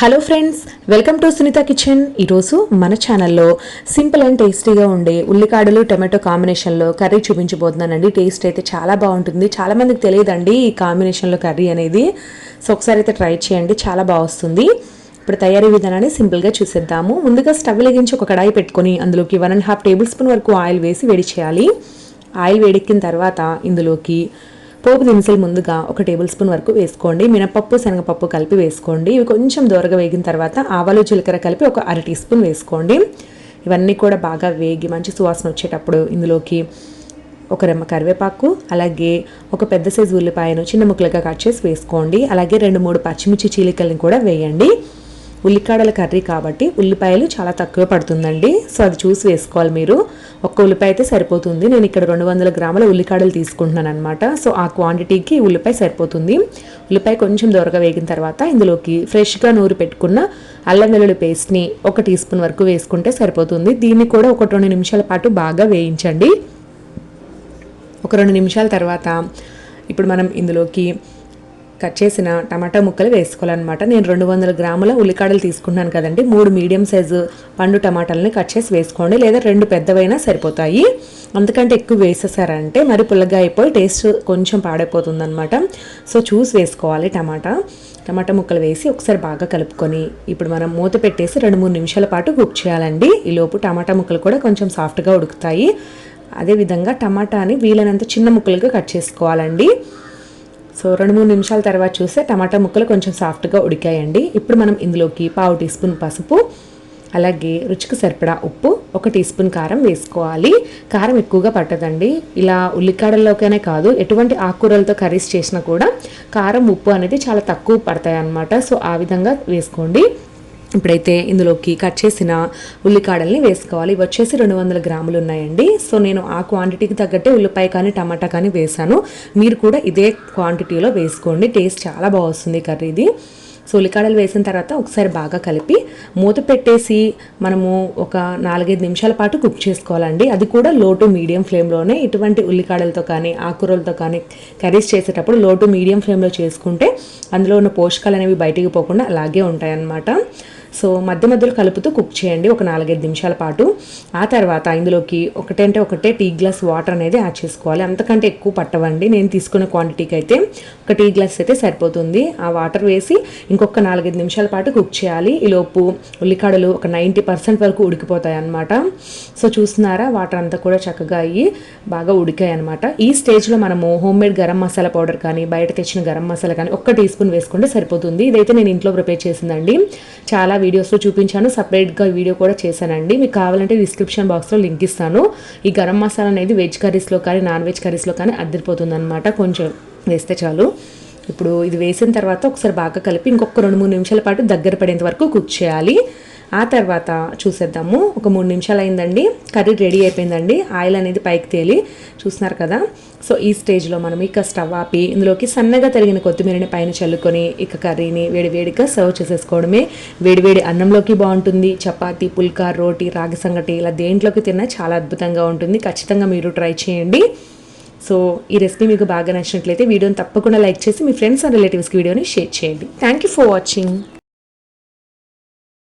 Hello friends welcome to Sunitha kitchen ఈరోజు మన ఛానల్లో సింపుల్ అండ్ టేస్టీగా ఉండే ఉల్లికాడలు టమాటో కాంబినేషన్లో కర్రీ చూపించబోతున్నానండి. టేస్ట్ అయితే చాలా బాగుంటుంది. చాలామందికి తెలియదండి ఈ కాంబినేషన్లో కర్రీ అనేది. సో ఒకసారి అయితే ట్రై చేయండి. చాలా బాగా వస్తుంది. ఇప్పుడు తయారీ విధానాన్ని సింపుల్గా చూసేద్దాము. ముందుగా స్టవ్ వెలిగించి ఒక కడాయి పెట్టుకొని అందులోకి one and half tablespoon వరకు ఆయిల్ వేసి వేడి చేయాలి. ఆయిల్ వేడెక్కిన తర్వాత ఇందులోకి పోపు దినుసులు ముందుగా ఒక టేబుల్ స్పూన్ వరకు వేసుకోండి. మినపప్పు శనగపప్పు కలిపి వేసుకోండి. ఇవి కొంచెం దోరగా వేగిన తర్వాత ఆవాలు జీలకర్ర కలిపి ఒక అర టీ స్పూన్ వేసుకోండి. ఇవన్నీ కూడా బాగా వేగి మంచి సువాసన వచ్చేటప్పుడు ఇందులోకి ఒక రెమ్మ కరివేపాకు అలాగే ఒక పెద్ద సైజు ఉల్లిపాయను చిన్న ముక్కలుగా కట్ చేసి వేసుకోండి. అలాగే రెండు మూడు పచ్చిమిర్చి చీలికల్ని కూడా వేయండి. ఉల్లికాడల కర్రీ కాబట్టి ఉల్లిపాయలు చాలా తక్కువ పడుతుందండి. సో అది చూసి వేసుకోవాలి మీరు. ఒక్క ఉల్లిపాయ అయితే సరిపోతుంది. నేను ఇక్కడ రెండు వందల గ్రాముల ఉల్లికాడలు తీసుకుంటున్నాను అనమాట సో ఆ క్వాంటిటీకి ఉల్లిపాయ సరిపోతుంది. ఉల్లిపాయ కొంచెం దొరగా వేగిన తర్వాత ఇందులోకి ఫ్రెష్గా నూరు పెట్టుకున్న అల్లం వెల్లుల్లి పేస్ట్ని ఒక టీ స్పూన్ వరకు వేసుకుంటే సరిపోతుంది. దీన్ని కూడా ఒక రెండు నిమిషాల పాటు బాగా వేయించండి. ఒక రెండు నిమిషాల తర్వాత ఇప్పుడు మనం ఇందులోకి కట్ చేసిన టమాటా ముక్కలు వేసుకోవాలన్నమాట. నేను రెండు వందల గ్రాముల ఉల్లికాడలు తీసుకున్నాను కదండి. మూడు మీడియం సైజు పండు టమాటాలని కట్ చేసి వేసుకోండి. లేదా రెండు పెద్దవైనా సరిపోతాయి. అంతకంటే ఎక్కువ వేసేసారంటే మరి పుల్లగా అయిపోయి టేస్ట్ కొంచెం పాడైపోతుంది అనమాట సో చూసి వేసుకోవాలి టమాటా. టమాటా ముక్కలు వేసి ఒకసారి బాగా కలుపుకొని ఇప్పుడు మనం మూత పెట్టేసి రెండు మూడు నిమిషాల పాటు కుక్ చేయాలండి. ఈలోపు టమాటా ముక్కలు కూడా కొంచెం సాఫ్ట్గా ఉడుకుతాయి. అదేవిధంగా టమాటాని వీలైనంత చిన్న ముక్కలుగా కట్ చేసుకోవాలండి. సో రెండు మూడు నిమిషాల తర్వాత చూస్తే టమాటా ముక్కలు కొంచెం సాఫ్ట్గా ఉడికాయండి. ఇప్పుడు మనం ఇందులోకి పావు టీ స్పూన్ పసుపు అలాగే రుచికి సరిపడా ఉప్పు ఒక టీ స్పూన్ కారం వేసుకోవాలి. కారం ఎక్కువగా పట్టదండి. ఇలా ఉల్లికాడల్లోకనే కాదు ఎటువంటి ఆకుకూరలతో కర్రీస్ చేసినా కూడా కారం ఉప్పు అనేది చాలా తక్కువ పడతాయి అన్నమాట సో ఆ విధంగా వేసుకోండి. ఇప్పుడైతే ఇందులోకి కట్ చేసిన ఉల్లికాడల్ని వేసుకోవాలి. ఇవి వచ్చేసి రెండు వందల గ్రాములు ఉన్నాయండి. సో నేను ఆ క్వాంటిటీకి తగ్గట్టే ఉల్లిపాయ కానీ టమాటా కానీ వేసాను. మీరు కూడా ఇదే క్వాంటిటీలో వేసుకోండి. టేస్ట్ చాలా బాగా వస్తుంది కర్రీది సో ఉల్లికాడలు వేసిన తర్వాత ఒకసారి బాగా కలిపి మూత పెట్టేసి మనము ఒక నాలుగైదు నిమిషాల పాటు కుక్ చేసుకోవాలండి. అది కూడా లో టు మీడియం ఫ్లేమ్లోనే ఇటువంటి ఉల్లికాడలతో కానీ ఆకుకూరలతో కానీ కర్రీస్ చేసేటప్పుడు లో టు మీడియం ఫ్లేమ్లో చేసుకుంటే అందులో ఉన్న పోషకాలు అనేవి బయటికి పోకుండా అలాగే ఉంటాయన్నమాట. సో మధ్య మధ్యలో కలుపుతూ కుక్ చేయండి ఒక నాలుగైదు నిమిషాల పాటు. ఆ తర్వాత ఇందులోకి ఒకటంటే ఒకటే టీ గ్లాస్ వాటర్ అనేది యాడ్ చేసుకోవాలి. అంతకంటే ఎక్కువ పట్టవండి. నేను తీసుకున్న క్వాంటిటీకి అయితే ఒక టీ గ్లాస్ అయితే సరిపోతుంది. ఆ వాటర్ వేసి ఇంకొక నాలుగైదు నిమిషాల పాటు కుక్ చేయాలి. ఈలోపు ఉల్లికాడలు ఒక నైంటీ పర్సెంట్ వరకు ఉడికిపోతాయి అనమాట సో చూస్తున్నారా? వాటర్ అంతా కూడా చక్కగా అయ్యి బాగా ఉడికాయి అనమాట ఈ స్టేజ్లో మనము homemade garam masala powder కానీ బయట తెచ్చిన గరం మసాలా కానీ ఒక్క టీ స్పూన్ వేసుకుంటే సరిపోతుంది. ఇదైతే నేను ఇంట్లో ప్రిపేర్ చేసిందండి. చాలా వీడియోస్లో చూపించాను. సపరేట్గా వీడియో కూడా చేశానండి. మీకు కావాలంటే డిస్క్రిప్షన్ బాక్స్లో లింక్ ఇస్తాను. ఈ గరం మసాలా అనేది వెజ్ కర్రీస్లో కానీ నాన్ వెజ్ కర్రీస్లో కానీ అద్దరిపోతుంది అనమాట కొంచెం వేస్తే చాలు. ఇప్పుడు ఇది వేసిన తర్వాత ఒకసారి బాగా కలిపి ఇంకొక రెండు మూడు నిమిషాల పాటు దగ్గర పడేంత వరకు కుక్ చేయాలి. ఆ తర్వాత చూసేద్దాము. ఒక మూడు నిమిషాలు అయిందండి కర్రీ రెడీ అయిపోయిందండి. ఆయిల్ అనేది పైకి తేలి చూస్తున్నారు కదా? సో ఈ స్టేజ్లో మనం ఇక స్టవ్ ఆపి ఇందులోకి సన్నగా తరిగిన కొత్తిమీరని పైన చల్లుకొని ఇక కర్రీని వేడివేడిగా సర్వ్ చేసేసుకోవడమే. వేడివేడి అన్నంలోకి బాగుంటుంది. చపాతి పుల్కా రోటీ రాగి సంగటి ఇలా దేంట్లోకి తిన్నా చాలా అద్భుతంగా ఉంటుంది. ఖచ్చితంగా మీరు ట్రై చేయండి. సో ఈ రెసిపీ మీకు బాగా నచ్చినట్లయితే వీడియోని తప్పకుండా లైక్ చేసి మీ ఫ్రెండ్స్ అండ్ రిలేటివ్స్కి వీడియోని షేర్ చేయండి. Thank you for watching.